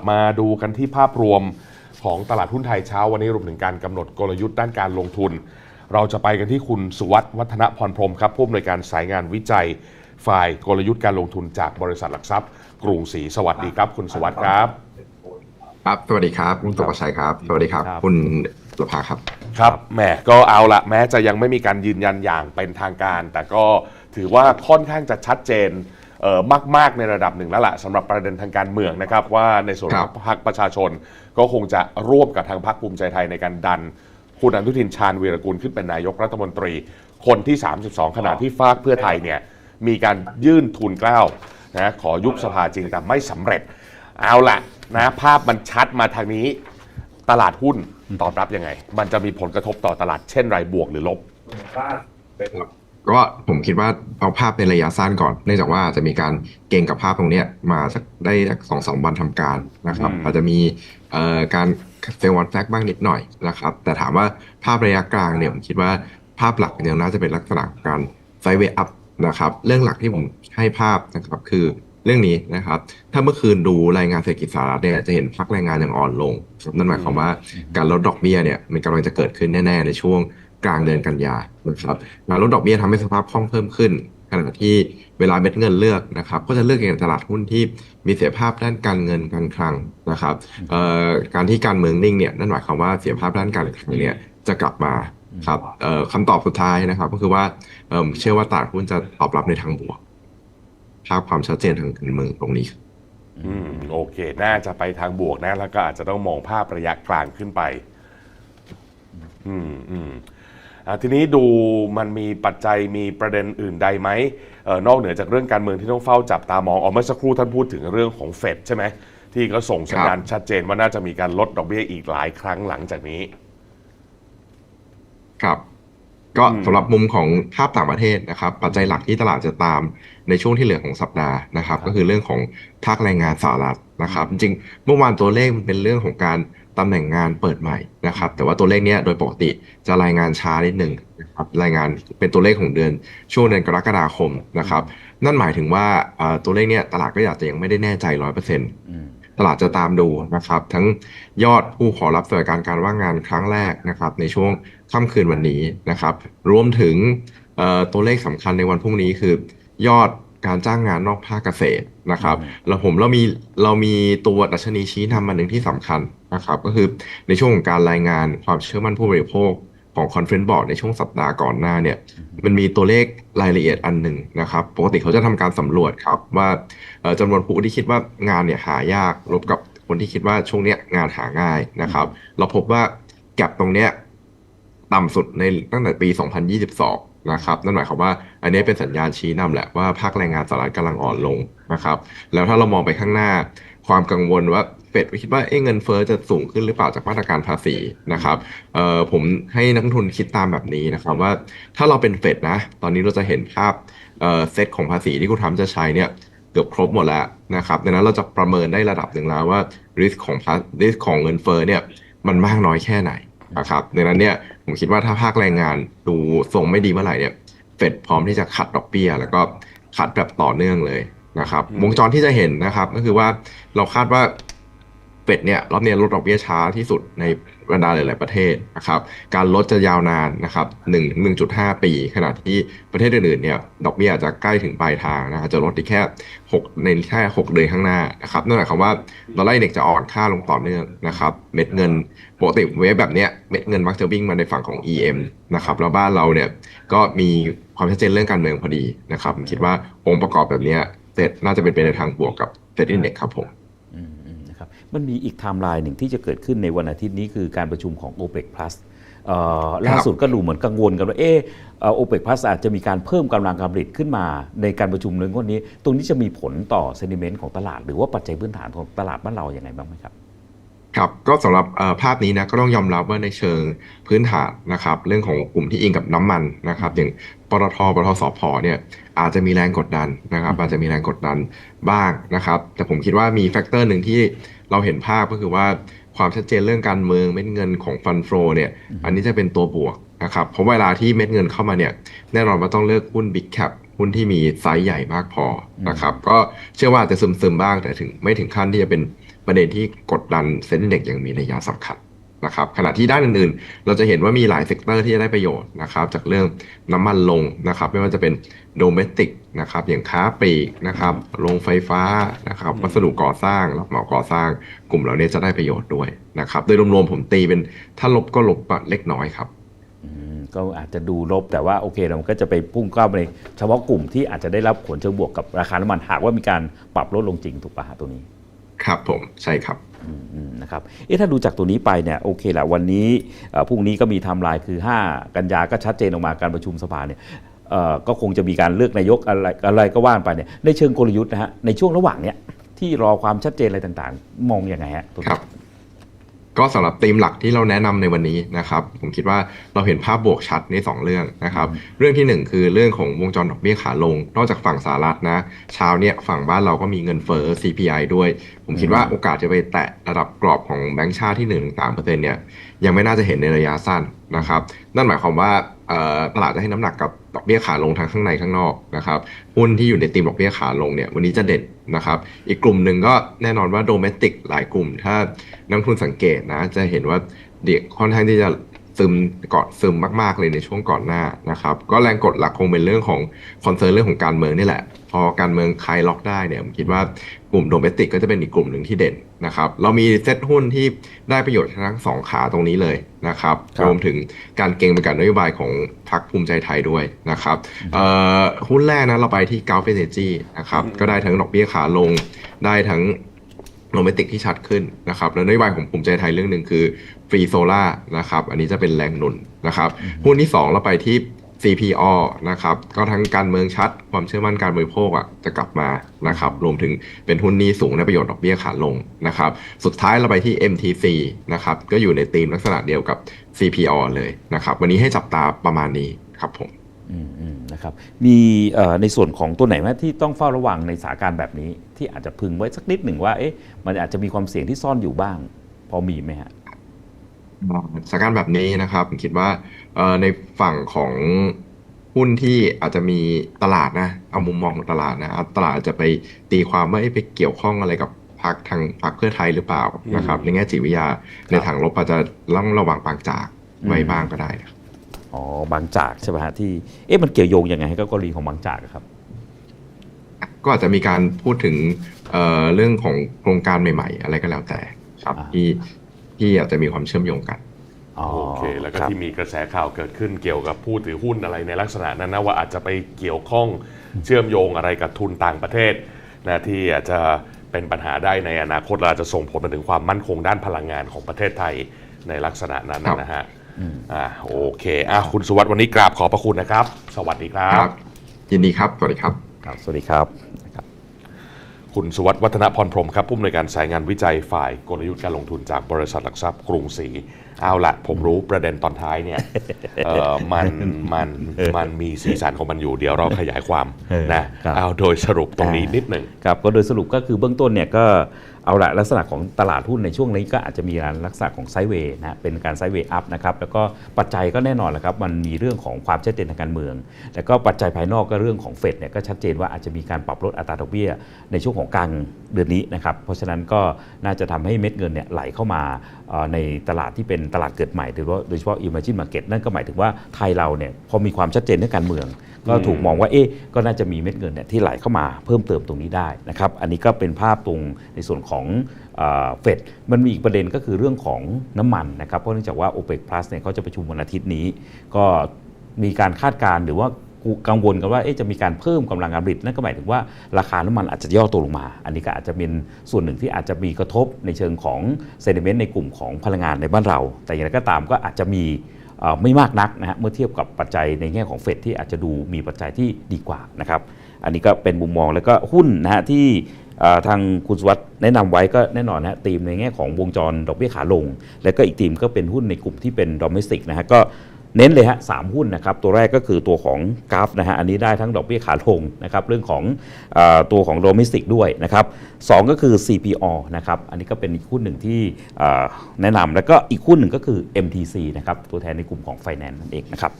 บมาดูกันที่ภาพรวมของตลาดหุ้นไทยเช้าวันนี้รวมถึงการกำหนดกลยุทธ์ด้านการลงทุน เราจะไปกันที่คุณสุวัสด์วัฒนพรพรหมครับผู้อำนวยการสายงานวิจัย ฝ่ายกลยุทธ์การลงทุนจากบริษัทหลักทรัพย์ กรุงศรีสวัสดีครับ คุณสุวัสด์ครับ ครับ สวัสดีครับคุณสุประชัยครับ สวัสดีครับครับคุณสุภาครับ ครับแหมก็เอาละแม้จะยังไม่มีการยืนยันอย่างเป็นทางการ แต่ก็ถือว่าค่อนข้างจะชัดเจนเอ่อ มาก ๆ ในระดับหนึ่งแล้วล่ะสำหรับประเด็นทางการเมืองนะครับ ว่าในส่วนของครับพรรคประชาชน ก็คงจะร่วมกับทางพรรคภูมิใจไทยในการดันคุณอนุทินชาญวีรกุลขึ้นเป็นนายกรัฐมนตรี คนที่ 32 ขณะที่ฝากเพื่อไทยเนี่ยมีการยื่นทุนเกล้านะขอยุบสภาจริงแต่ไม่สำเร็จ เอาละนะภาพมันชัดมาทางนี้ตลาดหุ้นตอบรับยังไง มันจะมีผลกระทบต่อตลาดเช่นไรบวกหรือลบ ก็ผมคิดว่าเอาภาพในระยะสั้นก่อน เนื่องจากว่าจะมีการเก่งกับภาพตรงเนี้ยมาสักได้สักสองสามวันทำการนะครับอืมอาจจะมีเอ่อการเฟลวันแฟกบ้างนิดหน่อยนะครับ แต่ถามว่าภาพระยะกลางเนี่ยผมคิดว่าภาพหลักเนี่ยน่าจะเป็นลักษณะของการไซเวย์อัพนะครับ เรื่องหลักที่ผมให้ภาพนะครับคือเรื่องนี้นะครับ ถ้าเมื่อคืนดูรายงานเศรษฐกิจสหรัฐเนี่ยจะเห็นพักแรงงานยังอ่อนลงครับนั่นหมายความว่าการลดดอกเบี้ยเนี่ยมันกำลังจะเกิดขึ้นแน่ ๆ ในช่วง กลางเดือนกันยานะครับการลดดอกเบี้ยทำให้สภาพคล่องเพิ่มขึ้น ขณะที่เวลาเม็ดเงินเลือกนะครับ ก็จะเลือกอย่างตลาดหุ้นที่มีเสียภาพด้านการเงินการคลังนะครับการที่การเมืองนิ่งเนี่ยนั่นหมายความว่าเสียภาพด้านการคลังเนี่ยจะกลับมาครับคำตอบสุดท้ายนะครับ ก็คือว่าเชื่อว่าตลาดหุ้นจะตอบรับในทางบวกภาพความชัดเจนทางการเมืองตรงนี้อืมโอเค น่าจะไปทางบวกนะ แล้วก็อาจจะต้องมองภาพระยะกลางขึ้นไป อืมอืม ทีนี้ดูมันมีปัจจัยมีประเด็นอื่นใดไหมออนอกเหนือจากเรื่องการเมืองที่ต้องเฝ้าจับตามองเอาเมื่อสักครู่ท่านพูดถึงเรื่องของเฟดใช่ไหมที่ก็ส่งสัญญาณชัดเจนว่าน่าจะมีการลดดอกเบี้ยอีกหลายครั้งหลังจากนี้ ครับ ก็อืมสำหรับมุมของภาพต่างประเทศนะครับ ปัจจัยหลักที่ตลาดจะตามในช่วงที่เหลือของสัปดาห์นะครับ ก็คือเรื่องของภาคแรงงานสหรัฐนะครับ จริงๆเมื่อวานตัวเลขมันเป็นเรื่องของการตำแหน่งงานเปิดใหม่นะครับ แต่ว่าตัวเลขเนี้ยโดยปกติจะรายงานช้านิดหนึ่งนะครับรายงานเป็นตัวเลขของเดือนช่วงเดือนกรกฎาคมนะครับ นั่นหมายถึงว่าเอ่อตัวเลขเนี้ยตลาดก็อาจจะยังไม่ได้แน่ใจร้อยเปอร์เซ็นต์อืม ตลาดจะตามดูนะครับ ทั้งยอดผู้ขอรับสวัสดิการการว่างงานครั้งแรกนะครับ ในช่วงค่ำคืนวันนี้นะครับ รวมถึงเอ่อตัวเลขสำคัญในวันพรุ่งนี้คือ ยอดการจ้างงานนอกภาคเกษตรนะครับอืมแล้วผมเรามีเรามีตัวดัชนีชี้นำมาหนึ่งที่สำคัญนะครับ ก็คือในช่วงของการรายงานความเชื่อมั่นผู้บริโภค ของ Conference Board ในช่วงสัปดาห์ก่อนหน้าเนี่ยมันมีตัวเลขรายละเอียดอันหนึ่งนะครับ ปกติเขาจะทำการสำรวจครับว่าจำนวนผู้ที่คิดว่างานเนี่ยหายากลบกับคนที่คิดว่าช่วงเนี้ยงานหาง่ายนะครับ เราพบว่าแกลบตรงเนี้ยต่ำสุดในตั้งแต่ปี 2022 นะครับ นั่นหมายความว่าอันนี้เป็นสัญญาณชี้นำแหละว่าภาคแรงงานสหรัฐกำลังอ่อนลงนะครับ แล้วถ้าเรามองไปข้างหน้า ความกังวลว่าเฟดคิดว่าเอ๊ะเงินเฟ้อจะสูงขึ้นหรือเปล่าจากมาตรการภาษีนะครับเออผมให้นักทุนคิดตามแบบนี้นะครับว่าถ้าเราเป็นเฟดนะ ตอนนี้เราจะเห็นภาพเซตของภาษีที่คุณทำจะใช้เนี่ยเกือบครบหมดแล้วนะครับดังนั้นเราจะประเมินได้ระดับหนึ่งแล้วว่า risk ของ risk ของเงินเฟ้อเนี่ยมันมากน้อยแค่ไหนนะครับดังนั้นเนี่ยผมคิดว่าถ้าภาคแรงงานดูทรงไม่ดีเมื่อไหร่เนี่ยเฟดพร้อมที่จะขัดดอกเบี้ย แล้วก็ขัดแบบต่อเนื่องเลย นะครับอืมวงจรที่จะเห็นนะครับ ก็คือว่าเราคาดว่าเฟดเนี่ยรอบเนี้ยลดดอกเบี้ยช้าที่สุดในบรรดาหลาย ๆ ประเทศนะครับ การลดจะยาวนานนะครับหนึ่งหนึ่งจุดห้าปี ขณะที่ประเทศอื่น ๆ เนี่ย ดอกเบี้ยอาจจะใกล้ถึงปลายทางนะครับจะลดที่แค่หกในแค่หกเดือนข้างหน้านะครับนั่นหมายความว่าดอลลาร์อินเด็กซ์จะอ่อนค่าลงต่อเนื่องนะครับ เม็ดเงินปกติเวฟแบบเนี้ยเม็ดเงินมักจะวิ่งมาในฝั่งของ EM นะครับแล้วบ้านเราเนี่ยก็มีความชัดเจนเรื่องการเมืองพอดีนะครับผมคิดว่าองค์ประกอบแบบเนี้ยเซ็ตน่าจะเป็นไปในทางบวกกับเซ็ตอินเด็กครับผมอืมอืมนะครับมันมีอีกไทม์ไลน์หนึ่งที่จะเกิดขึ้นในวันอาทิตย์นี้คือการประชุมของ OPEC Plus เอ่อล่าสุดก็ดูเหมือนกังวลกันว่าเออโอเปกพลัสอาจจะมีการเพิ่มกำลังการผลิตขึ้นมาในการประชุมในวันนี้ ตรงนี้จะมีผลต่อเซนิเมนต์ของตลาด หรือว่าปัจจัยพื้นฐานของตลาดบ้านเราอย่างไรบ้างไหมครับ ครับก็สำหรับเอ่อภาพนี้นะก็ต้องยอมรับว่าในเชิงพื้นฐานนะครับเรื่องของกลุ่มที่อิงกับน้ำมันนะครับอย่างปตทปตทสพเนี่ยอาจจะมีแรงกดดันนะครับอาจจะมีแรงกดดันบ้างนะครับ แต่ผมคิดว่ามีแฟกเตอร์หนึ่งที่เราเห็นภาพก็คือว่าความชัดเจนเรื่องการเมืองเม็ดเงินของฟันโฟเนี่ยอันนี้จะเป็นตัวบวกนะครับเพราะเวลาที่เม็ดเงินเข้ามาเนี่ยแน่นอนว่าต้องเลือกหุ้นบิ๊กแคปหุ้นที่มีไซส์ใหญ่มากพอนะครับ ก็เชื่อว่าอาจจะซึมๆบ้างแต่ถึงไม่ถึงขั้นที่จะเป็น ประเด็นที่กดดันเซ็นเด็กยังมีนัยสำคัญนะครับขณะที่ด้านอื่นๆ เราจะเห็นว่ามีหลายเซกเตอร์ที่จะได้ประโยชน์นะครับจากเรื่องน้ำมันลงนะครับไม่ว่าจะเป็นโดเมติกนะครับอย่างค้าปลีกนะครับโรงไฟฟ้านะครับวัสดุก่อสร้างรับเหมาก่อสร้าง กลุ่มเหล่านี้จะได้ประโยชน์ด้วยนะครับโดยรวมๆผมตีเป็นถ้าลบก็ลบเล็กน้อยครับก็อาจจะดูลบแต่ว่าโอเคเราก็จะไปพุ่งเข้าไปเฉพาะกลุ่มที่อาจจะได้รับผลเชิงบวกกับราคาน้ำมันหากว่ามีการปรับลดลงจริงถูกปะฮะตัวนี้ ครับผมใช่ครับอืมอืมนะครับเอ๊ะถ้าดูจากตัวนี้ไปเนี่ยโอเคแหละวันนี้เอ่อพรุ่งนี้ก็มีไทม์ไลน์คือ 5 กันยาก็ชัดเจนออกมาการประชุมสภาเนี่ยเอ่อก็คงจะมีการเลือกนายกอะไรอะไรก็ว่านไปเนี่ยในเชิงกลยุทธ์นะฮะในช่วงระหว่างเนี้ยที่รอความชัดเจนอะไรต่างๆ มองยังไงฮะตัวนี้ครับ ก็สำหรับธีมหลักที่เราแนะนำในวันนี้นะครับผมคิดว่าเราเห็นภาพบวกชัดใน 2 เรื่องนะครับเรื่องทีหนึ่1 คือเรื่องของวงจรดอกเบี้ยขาลง นอกจากฝั่งสหรัฐนะเช้าเนี่ยฝั่งบ้านเราก็มีเงินเฟ้อ CPI ด้วย ผมคิดว่าโอกาสจะไปแตะระดับกรอบของแบงก์ชาติที่1-3%เนี่ยยังไม่น่าจะเห็นในระยะสั้นนะครับนั่นหมายความว่า ตลาดจะให้น้ำหนักกับดอกเบี้ยขาลงทั้งข้างในข้างนอกนะครับหุ้นที่อยู่ในธีมดอกเบี้ยขาลงเนี่ยวันนี้จะเด่นนะครับ อีกกลุ่มหนึ่งก็แน่นอนว่าโดเมติกหลายกลุ่ม ถ้านักทุนสังเกตนะจะเห็นว่าเด็กค่อนข้างที่จะซึมเกาะซึมมากๆเลยในช่วงก่อนหน้านะครับ ก็แรงกดหลักคงเป็นเรื่องของคอนเซิร์นเรื่องของการเมืองนี่แหละ พอการเมืองคลายล็อกได้เนี่ยผมคิดว่า กลุ่มโดเมติกก็จะเป็นอีกกลุ่มหนึ่งที่เด่นนะครับ เรามีเซ็ตหุ้นที่ได้ประโยชน์ทั้งสองขาตรงนี้เลยนะครับครับรวมถึงการเก็งเป็นการนโยบายของพรรคภูมิใจไทยด้วยนะครับเอ่อหุ้นแรกนะเราไปที่ก u ล f เ n เ r จีนะครับอืมก็ได้ทั้งดอกเบี้ยขาลง ได้ทั้งโรแมนติกที่ชัดขึ้นนะครับ แล้วนโยบายของภูมิใจไทยเรื่องหนึ่งคือฟรีโซล่านะครับ อันนี้จะเป็นแรงหนุนนะครับ หุ้นที่ 2 เราไปที่ CPO นะครับก็ทั้งการเมืองชัด ความเชื่อมั่นการบริโภคอะจะกลับมานะครับรวมถึงเป็นหุ้นนี้สูงได้ประโยชน์ดอกเบี้ยขาลงนะครับสุดท้ายเราไปที่ MTC นะครับก็อยู่ในธีมลักษณะเดียวกับ CPO เลยนะครับวันนี้ให้จับตาประมาณนี้ครับผมนะครับมีในส่วนของตัวไหนไหมที่ต้องเฝ้าระวังในสถานการณ์แบบนี้ ที่อาจจะพึงไว้สักนิดหนึ่งว่าเอ๊ะมันอาจจะมีความเสี่ยงที่ซ่อนอยู่บ้าง พอมีไหมฮะ สถานการณ์แบบนี้นะครับผมคิดว่าเอ่อในฝั่งของหุ้นที่อาจจะมีตลาดนะ เอามุมมองของตลาดนะตลาดอาจจะไปตีความว่าเอ๊ะไปเกี่ยวข้องอะไรกับพรรคทางพรรคเพื่อไทยหรือเปล่านะครับ ในแง่จิตวิทยาในทางลบอาจจะต้องระวังปางจากไว้บ้างก็ได้นะครับอ๋อบางจากใช่ไหมฮะที่เอ๊ะมันเกี่ยวโยงยังไงให้กับกรณีของบางจากอะครับ ก็อาจจะมีการพูดถึงเอ่อเรื่องของโครงการใหม่ ๆ อะไรก็แล้วแต่ครับอ่าที่ ที่อาจจะมีความเชื่อมโยงกันอ๋อโอเค แล้วก็ครับที่มีกระแสข่าวเกิดขึ้นเกี่ยวกับผู้ถือหุ้นอะไรในลักษณะนั้นนะว่าอาจจะไปเกี่ยวข้องเชื่อมโยงอะไรกับทุนต่างประเทศนะที่อาจจะเป็นปัญหาได้ในอนาคตและอาจจะส่งผลมาถึงความมั่นคงด้านพลังงานของประเทศไทยในลักษณะนั้นนะฮะอ่าโอเคอะคุณสุวัสดิ์วันนี้กราบขอบพระคุณนะครับ สวัสดีครัครับบยินดีครับ สวัสดีครับ ครับ สวัสดีครับนะ คุณสุวัสดิ์วัฒนพรพรมครับผู้อำนวยการสายงานวิจัยฝ่ายกลยุทธ์การลงทุนจากบริษัทหลักทรัพย์กรุงศรี เอาละผมรู้ประเด็นตอนท้ายเนี่ยเออมันมันมันมีสีสันของมันอยู่เดี๋ยวเราขยายความเออนะครับเอาโดยสรุปตรงนี้นิดหนึ่งครับก็โดยสรุปก็คือเบื้องต้นเนี่ยก็เอาละลักษณะของตลาดหุ้นในช่วงนี้ก็อาจจะมีการลักษณะของไซด์เวย์นะเป็นการไซด์เวย์อัพนะครับแล้วก็ปัจจัยก็แน่นอนแหละครับมันมีเรื่องของความชัดเจนทางการเมือง แล้วก็ปัจจัยภายนอกก็เรื่องของเฟดเนี่ยก็ชัดเจนว่าอาจจะมีการปรับลดอัตราดอกเบี้ยในช่วงของกลางเดือนนี้นะครับเพราะฉะนั้นก็น่าจะทำให้เม็ดเงินเนี่ยไหลเข้ามาเอ่อในตลาดที่เป็นตลาดเกิดใหม่โดยเฉพาะโดยเฉพาะ emerging market นั่นก็หมายถึงว่าไทยเราเนี่ยพอมีความชัดเจนเรื่องการเมือง ก็ถูกมองว่าเอ๊ะก็น่าจะมีเม็ดเงินเนี่ยที่ไหลเข้ามาเพิ่มเติมตรงนี้ได้นะครับอันนี้ก็เป็นภาพตรงในส่วนของเฟดมันมีอีกประเด็นก็คือเรื่องของน้ำมันนะครับเพราะเนื่องจากว่า OPEC Plus เนี่ยเขาจะประชุมวันอาทิตย์นี้ ก็มีการคาดการณ์หรือว่า กังวลกันว่าจะมีการเพิ่มกำลังการผลิตนั่นก็หมายถึงว่าราคาน้ำมันอาจจะย่อตัวลงมา อันนี้ก็อาจจะเป็นส่วนหนึ่งที่อาจจะมีกระทบในเชิงของเซนิเมนต์ในกลุ่มของพลังงานในบ้านเรา แต่อย่างไรก็ตามก็อาจจะมีไม่มากนักนะฮะเมื่อเทียบกับปัจจัยในแง่ของเฟดที่อาจจะดูมีปัจจัยที่ดีกว่านะครับอันนี้ก็เป็นมุมมองแล้วก็หุ้นนะฮะที่ทางคุณสวัสด์แนะนำไว้ก็แน่นอนนะฮะธีมในแง่ของวงจรดอกเบี้ยขาลง แล้วก็อีกธีมก็เป็นหุ้นในกลุ่มที่เป็นดอม e s สติกนะฮะก็ เน้นเลยฮะสามหุ้นนะครับ ตัวแรกก็คือตัวของกราฟนะฮะ อันนี้ได้ทั้งดอกเบี้ยขาลงนะครับ เรื่องของอตัวของโดเมสติกด้วยนะครับสองก็คือ CPO นะครับ อันนี้ก็เป็นอีกหุ้นหนึ่งที่แนะนำแล้วก็อีกหุ้นหนึ่งก็คือ MTC นะครับ ตัวแทนในกลุ่มของ Finance นั่นเองนะครับ